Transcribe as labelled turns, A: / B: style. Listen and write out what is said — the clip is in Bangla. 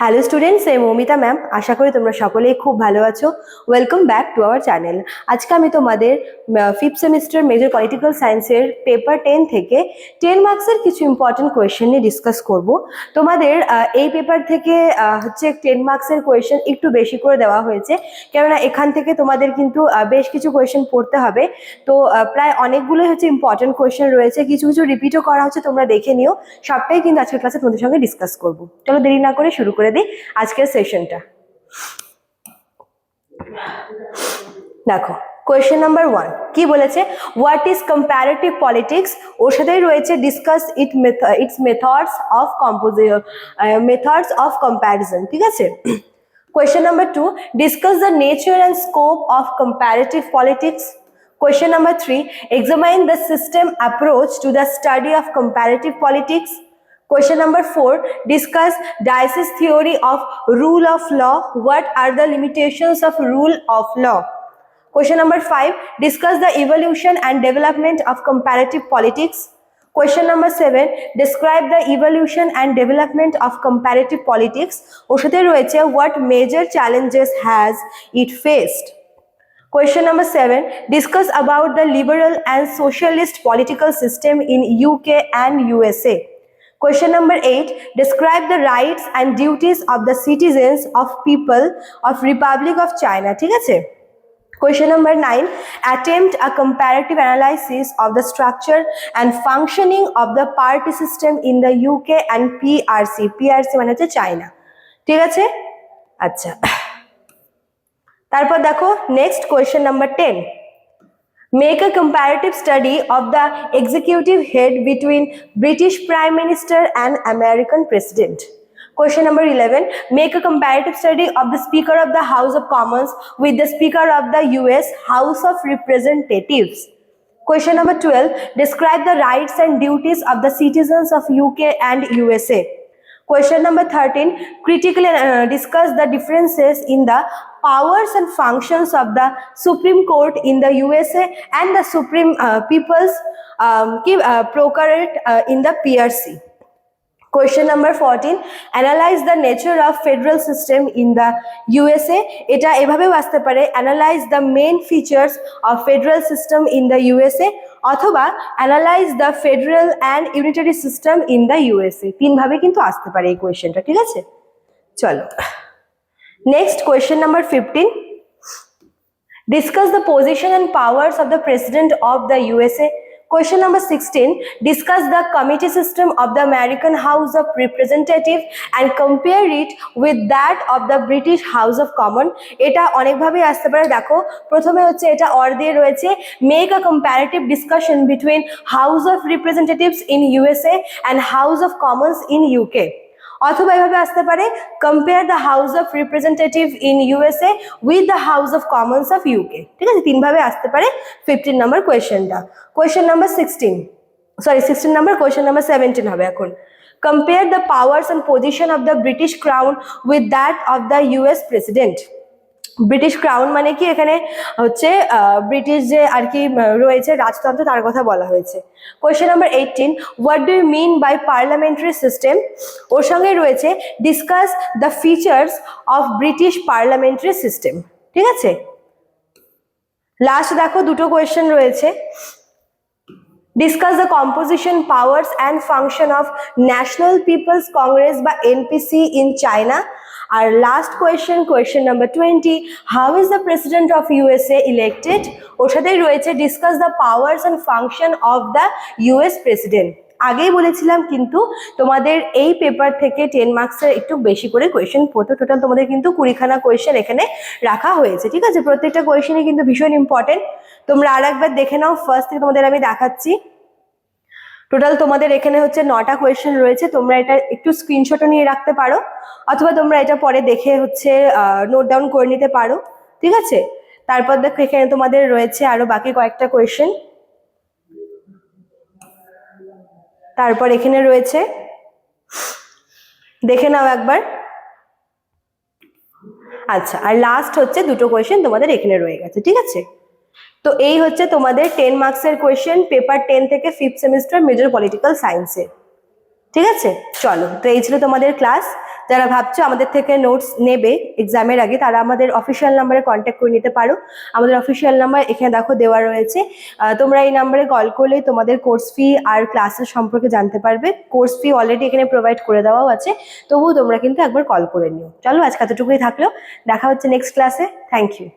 A: হ্যালো স্টুডেন্টস এই মৌমিতা ম্যাম আশা করি তোমরা সকলেই খুব ভালো আছো। Welcome back to our channel আজকে আমি তোমাদের ফিফথ সেমিস্টার মেজর পলিটিক্যাল সায়েন্সের পেপার টেন থেকে টেন মার্কসের কিছু ইম্পর্টেন্ট কোয়েশ্চেন নিয়ে ডিসকাস করব। তোমাদের এই পেপার থেকে হচ্ছে টেন মার্কসের কোয়েশ্চেন একটু বেশি করে দেওয়া হয়েছে। কেননা এখান থেকে তোমাদের কিন্তু বেশ কিছু কোয়েশ্চেন পড়তে হবে। তো প্রায় অনেকগুলোই হচ্ছে ইম্পর্টেন্ট কোয়েশ্চেন রয়েছে। কিছু কিছু রিপিটও করা হচ্ছে, তোমরা দেখে নিও। সবটাই কিন্তু আজকের ক্লাসে তোমাদের সঙ্গে ডিসকাস করব। চলো দেরি না করে শুরু করে। করে দিই আজকের সেশনটা। দেখো কোয়েশন নাম্বার ওয়ান কি বলেছে? হোয়াট ইজ কম্প্যারেটিভ পলিটিক্স ওর সাথেই রয়েছে discuss it its methods of compose methods of comparison ঠিক আছে? Question number two discuss the nature and scope of comparative politics question number three examine the system approach to the study of comparative politics Question number four, discuss Dice's theory of rule of law. What are the limitations of rule of law? Question number five, discuss the evolution and development of comparative politics. Question number seven, describe the evolution and development of comparative politics. ওর সাথে রয়েছে what major challenges has it faced? Question number seven, discuss about the liberal and socialist political system in UK and USA. Question number eight, describe the rights and duties of the citizens of people of Republic of China. ঠিক আছে? Question number nine, attempt a comparative analysis of the structure and functioning of the party system in the UK and PRC. PRC মানে হচ্ছে চায়না ঠিক আছে আচ্ছা তারপর দেখো next question number ten make a comparative study of the executive head between British Prime Minister and American President. Question number 11. Make a comparative study of the Speaker of the House of Commons with the Speaker of the US House of Representatives. Question number 12. Describe the rights and duties of the citizens of UK and USA. Question number 13. Critically uh, discuss the differences in the powers and functions of the Supreme Court in the USA and the Supreme uh, People's um, uh, Proctorate uh, in the PRC. Question number 14 analyze the nature of federal system in the USA এটা এভাবেও আসতে পারে analyze the main features of federal system in the USA অথবা analyze the federal and unitary system in the USA তিন ভাবে কিন্তু আসতে পারে এই কোয়েশ্চেনটা ঠিক আছে চলো Next question number 15 Discuss the position and powers of the President of the USA. Question number 16. Discuss the committee system of the American House of Representatives and compare it with that of the British House of Commons. এটা অনেকভাবে আসতে পারে দেখো প্রথমে হচ্ছে এটা অর দিয়ে রয়েছে make a comparative discussion between House of Representatives in USA and House of Commons in UK অথবা এভাবে আসতে পারে compare the house of representative in USA with the house of commons of UK ঠিক আছে? তিনভাবে আসতে পারে ফিফটিন নাম্বার কোয়েশ্চেনটা question number sixteen sorry sixteen number question number seventeen হবে এখন। Compare the powers and position of the British crown with that of the US president British crown মানে কি? এখানে হচ্ছে ব্রিটিশ যে আর কি রয়েছে রাজতন্ত্র, তার কথা বলা হয়েছে। Question number eighteen what do you mean by parliamentary system ওর সঙ্গে রয়েছে discuss the features of British parliamentary system ঠিক আছে? লাস্ট দেখো, দুটো কোয়েশ্চেন রয়েছে। Discuss the composition powers and function of national peoples congress বা NPC in China R last question question number twenty how is the president of USA elected ওর সাথেই রয়েছে discuss the powers and function of the US president আগেই বলেছিলাম কিন্তু তোমাদের এই পেপার থেকে টেন মার্কসের একটু বেশি করে কোয়েশ্চেন পড়তে। টোটাল তোমাদের কিন্তু কুড়িখানা কোয়েশ্চেন এখানে রাখা হয়েছে, ঠিক আছে? প্রত্যেকটা কোয়েশ্চেনই কিন্তু ভীষণ ইম্পর্টেন্ট তোমরা আর একবার দেখে নাও। ফার্স্ট থেকে তোমাদের আমি দেখাচ্ছি। টোটাল তোমাদের এখানে হচ্ছে নটা কোয়েশ্চেন রয়েছে। তোমরা এটা একটু স্ক্রিনশটও নিয়ে রাখতে পারো, অথবা তোমরা এটা পরে দেখে হচ্ছে নোট ডাউন করে নিতে পারো, ঠিক আছে? তারপর দেখো এখানে তোমাদের রয়েছে আরও বাকি কয়েকটা কোয়েশ্চেন তারপর এখানে রয়েছে, দেখে নাও একবার। আচ্ছা আর লাস্ট হচ্ছে দুটো কোয়েশ্চেন তোমাদের এখানে রয়ে গেছে, ঠিক আছে? তো এই হচ্ছে তোমাদের টেন মার্কসের কোয়েশ্চেন পেপার টেন থেকে ফিফথ সেমিস্টার মেজর পলিটিক্যাল সায়েন্সের ঠিক আছে? চলো, তো এই ছিল তোমাদের ক্লাস যারা ভাবছ আমাদের থেকে নোটস নেবে এক্সামের আগে, তারা আমাদের অফিসিয়াল নাম্বারে কন্ট্যাক্ট করে নিতে পারো। আমাদের অফিসিয়াল নাম্বার এখানে দেখো দেওয়া রয়েছে। তোমরা এই নাম্বারে কল করলে তোমাদের কোর্স ফি আর ক্লাসের সম্পর্কে জানতে পারবে। কোর্স ফি অলরেডি এখানে প্রোভাইড করে দেওয়াও আছে। তবুও তোমরা কিন্তু একবার কল করে নিও। চলো, আজকে এতটুকুই থাকল। দেখা হচ্ছে নেক্সট ক্লাসে থ্যাংক ইউ